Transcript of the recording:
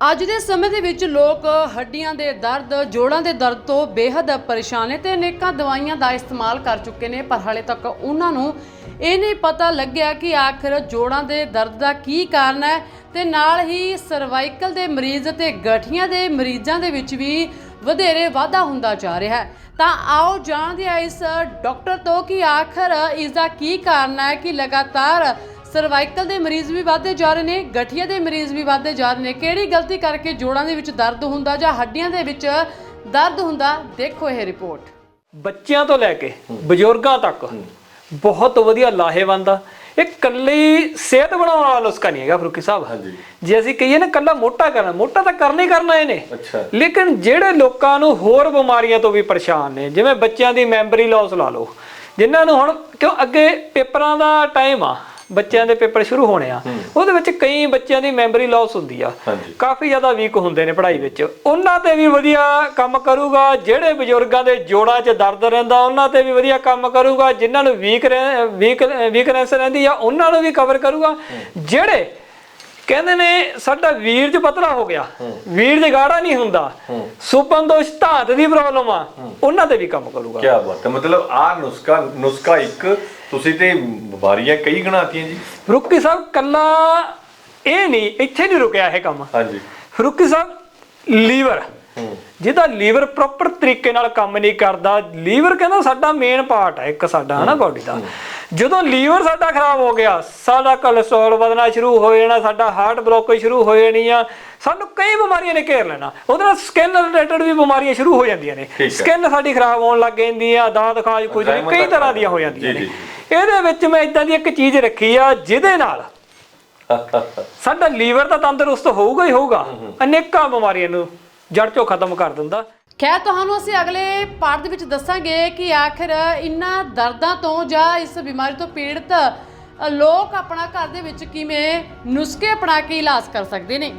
ਅੱਜ ਦੇ ਸਮੇਂ ਦੇ ਵਿੱਚ ਲੋਕ ਹੱਡੀਆਂ ਦੇ ਦਰਦ, ਜੋੜਾਂ ਦੇ ਦਰਦ ਤੋਂ ਬੇਹੱਦ ਪਰੇਸ਼ਾਨ ਨੇ ਤੇ ਅਨੇਕਾਂ ਦਵਾਈਆਂ ਦਾ ਇਸਤੇਮਾਲ ਕਰ ਚੁੱਕੇ ਨੇ, ਪਰ ਹਾਲੇ ਤੱਕ ਉਹਨਾਂ ਨੂੰ ਇਹ ਨਹੀਂ ਪਤਾ ਲੱਗਿਆ ਕਿ ਆਖਰ ਜੋੜਾਂ ਦੇ ਦਰਦ ਦਾ ਕੀ ਕਾਰਨ ਹੈ ਤੇ ਨਾਲ ਹੀ ਸਰਵਾਈਕਲ ਦੇ ਮਰੀਜ਼ ਤੇ ਗਠੀਆਂ ਦੇ ਮਰੀਜ਼ਾਂ ਦੇ ਵਿੱਚ ਵੀ ਵਧੇਰੇ ਵਾਧਾ ਹੁੰਦਾ ਜਾ ਰਿਹਾ ਹੈ। ਤਾਂ ਆਓ ਜਾਣਦੇ ਹਾਂ ਇਸ ਡਾਕਟਰ ਤੋਂ ਕਿ ਆਖਰ ਇਸ ਦਾ ਕੀ ਕਾਰਨ ਹੈ ਕਿ ਲਗਾਤਾਰ ਸਰਵਾਈਕਲ ਦੇ ਮਰੀਜ਼ ਵੀ ਵਧਦੇ ਜਾ ਰਹੇ ਨੇ ਗਠੀਆ ਦੇ ਮਰੀਜ਼ ਵੀ ਵਧਦੇ ਜਾ ਰਹੇ ਨੇ। ਕਿਹੜੀ ਗਲਤੀ ਕਰਕੇ ਜੋੜਾਂ ਦੇ ਵਿੱਚ ਦਰਦ ਹੁੰਦਾ ਜਾਂ ਹੱਡੀਆਂ ਦੇ ਵਿੱਚ ਦਰਦ ਹੁੰਦਾ ਦੇਖੋ ਇਹ ਰਿਪੋਰਟ। ਬੱਚਿਆਂ ਤੋਂ ਲੈ ਕੇ ਬਜ਼ੁਰਗਾਂ ਤੱਕ ਬਹੁਤ ਵਧੀਆ ਲਾਹੇਵੰਦ ਆ। ਇਹ ਕੱਲੀ ਸਿਹਤ ਬਣਾਉਣ ਵਾਲਾ ਨੁਸਖਾ ਨਹੀਂ ਹੈਗਾ ਫਰੂਕੀ ਸਾਹਿਬ। ਹਾਂਜੀ। ਜੇ ਅਸੀਂ ਕਹੀਏ ਨਾ ਕੱਲਾ ਮੋਟਾ ਕਰਨਾ ਮੋਟਾ ਤਾਂ ਕਰਨਾ ਹੀ ਕਰਨਾ ਇਹਨੇ। ਅੱਛਾ। ਲੇਕਿਨ ਜਿਹੜੇ ਲੋਕਾਂ ਨੂੰ ਹੋਰ ਬਿਮਾਰੀਆਂ ਤੋਂ ਵੀ ਪਰੇਸ਼ਾਨ ਨੇ ਜਿਵੇਂ ਬੱਚਿਆਂ ਦੀ ਮੈਮਰੀ ਲਾਸ ਲਾ ਲਓ ਜਿਨ੍ਹਾਂ ਨੂੰ ਹੁਣ ਕਿਉਂ ਅੱਗੇ ਪੇਪਰਾਂ ਦਾ ਟਾਈਮ ਆ ਬੱਚਿਆਂ ਦੇ ਪੇਪਰ ਸ਼ੁਰੂ ਹੋਣੇ ਆ। ਉਹਦੇ ਵਿੱਚ ਕਈ ਬੱਚਿਆਂ ਦੀ ਮੈਮਰੀ ਲਾਸ ਹੁੰਦੀ ਆ। ਕਾਫੀ ਜ਼ਿਆਦਾ ਵੀਕ ਹੁੰਦੇ ਨੇ ਪੜ੍ਹਾਈ ਵਿੱਚ। ਉਹਨਾਂ ਤੇ ਵੀ ਵਧੀਆ ਕੰਮ ਕਰੂਗਾ ਜਿਹੜੇ ਬਜ਼ੁਰਗਾਂ ਦੇ ਜੋੜਾਂ 'ਚ ਦਰਦ ਰਹਿੰਦਾ ਉਹਨਾਂ ਤੇ ਵੀ ਵਧੀਆ ਕੰਮ ਕਰੂਗਾ ਜਿਨ੍ਹਾਂ ਨੂੰ ਵੀਕ ਵੀਕ ਵੀਕਨੈਸ ਰਹਿੰਦੀ ਆ ਉਹਨਾਂ ਨੂੰ ਵੀ ਕਵਰ ਕਰੂਗਾ। ਜਿਹੜੇ ਕਹਿੰਦੇ ਨੇ ਸਾਡਾ ਵੀਰ 'ਚ ਪਤਲਾ ਹੋ ਗਿਆ ਵੀਰ 'ਚ ਗਾੜਾ ਨਹੀਂ ਹੁੰਦਾ ਸੁਪਨ ਦੋਸ਼ ਧਾਤ ਦੀ ਪ੍ਰੋਬਲਮ ਆ ਉਹਨਾਂ ਤੇ ਵੀ ਕੰਮ ਕਰੂਗਾ। ਕੀ ਬਾਤ ਹੈ। ਮਤਲਬ ਆ ਨੁਸਖਾ ਨੁਸਖਾ ਇੱਕ ਤੁਸੀਂ ਤੇ ਬਿਮਾਰੀਆਂ ਕਈ ਗਣਾਤੀਆਂ ਜੀ। ਫਰੂਕੀ ਸਾਹਿਬ ਕੱਲਾ ਇਹ ਨਹੀਂ ਇੱਥੇ ਨਹੀਂ ਰੁਕਿਆ ਇਹ ਕੰਮ। ਹਾਂਜੀ। ਫਰੂਕੀ ਸਾਹਿਬ ਲੀਵਰ। ਜਿਹਦਾ ਲੀਵਰ ਪ੍ਰੋਪਰ ਤਰੀਕੇ ਨਾਲ ਕੰਮ ਨਹੀਂ ਕਰਦਾ ਲੀਵਰ ਕਹਿੰਦਾ ਸਾਡਾ ਮੇਨ ਪਾਰਟ ਹੈ ਇੱਕ ਸਾਡਾ ਹਨਾ ਬਾਡੀ ਦਾ। ਜਦੋਂ ਲੀਵਰ ਸਾਡਾ ਖਰਾਬ ਹੋ ਗਿਆ ਸਾਡਾ ਕੋਲੇਸਟ੍ਰੋਲ ਵਧਣਾ ਸ਼ੁਰੂ ਹੋ ਜਾਣਾ ਸਾਡਾ ਹਾਰਟ ਬਲੌਕੇਜ ਸ਼ੁਰੂ ਹੋ ਜਾਣੀ ਆ ਸਾਨੂੰ ਕਈ ਬਿਮਾਰੀਆਂ ਨੇ ਘੇਰ ਲੈਣਾ। ਉਹਦੇ ਨਾਲ ਸਕਿਨ ਰਿਲੇਟਡ ਵੀ ਬਿਮਾਰੀਆਂ ਸ਼ੁਰੂ ਹੋ ਜਾਂਦੀਆਂ ਨੇ। ਸਕਿਨ ਸਾਡੀ ਖਰਾਬ ਹੋਣ ਲੱਗ ਜਾਂਦੀ ਆ ਦਾਦ ਖਾਜ ਕੁਝ ਕਈ ਤਰ੍ਹਾਂ ਦੀਆਂ ਹੋ ਜਾਂਦੀਆਂ ਨੇ। ਇਹਦੇ ਵਿੱਚ ਮੈਂ ਇਦਾਂ ਦੀ ਇੱਕ ਚੀਜ਼ ਰੱਖੀ ਆ ਜਿਹਦੇ ਨਾਲ ਸਾਡਾ ਲੀਵਰ ਤਾਂ ਤੰਦਰੁਸਤ ਹੋਊਗਾ ਹੀ ਹੋਊਗਾ। ਅਨੇਕਾਂ ਬਿਮਾਰੀਆਂ ਨੂੰ ਜੜ ਚੋਂ ਖਤਮ ਕਰ ਦਿੰਦਾ। ਖੈਰ, ਤੁਹਾਨੂੰ ਅਸੀਂ ਅਗਲੇ ਪਾਰਟ ਦੇ ਵਿੱਚ ਦੱਸਾਂਗੇ ਕਿ ਆਖਰ ਇਨ੍ਹਾਂ ਦਰਦਾਂ ਤੋਂ ਜਾਂ ਇਸ ਬਿਮਾਰੀ ਤੋਂ ਪੀੜਤ ਲੋਕ ਆਪਣਾ ਘਰ ਦੇ ਵਿੱਚ ਕਿਵੇਂ ਨੁਸਖੇ ਅਪਣਾ ਕੇ ਇਲਾਜ ਕਰ ਸਕਦੇ ਨੇ।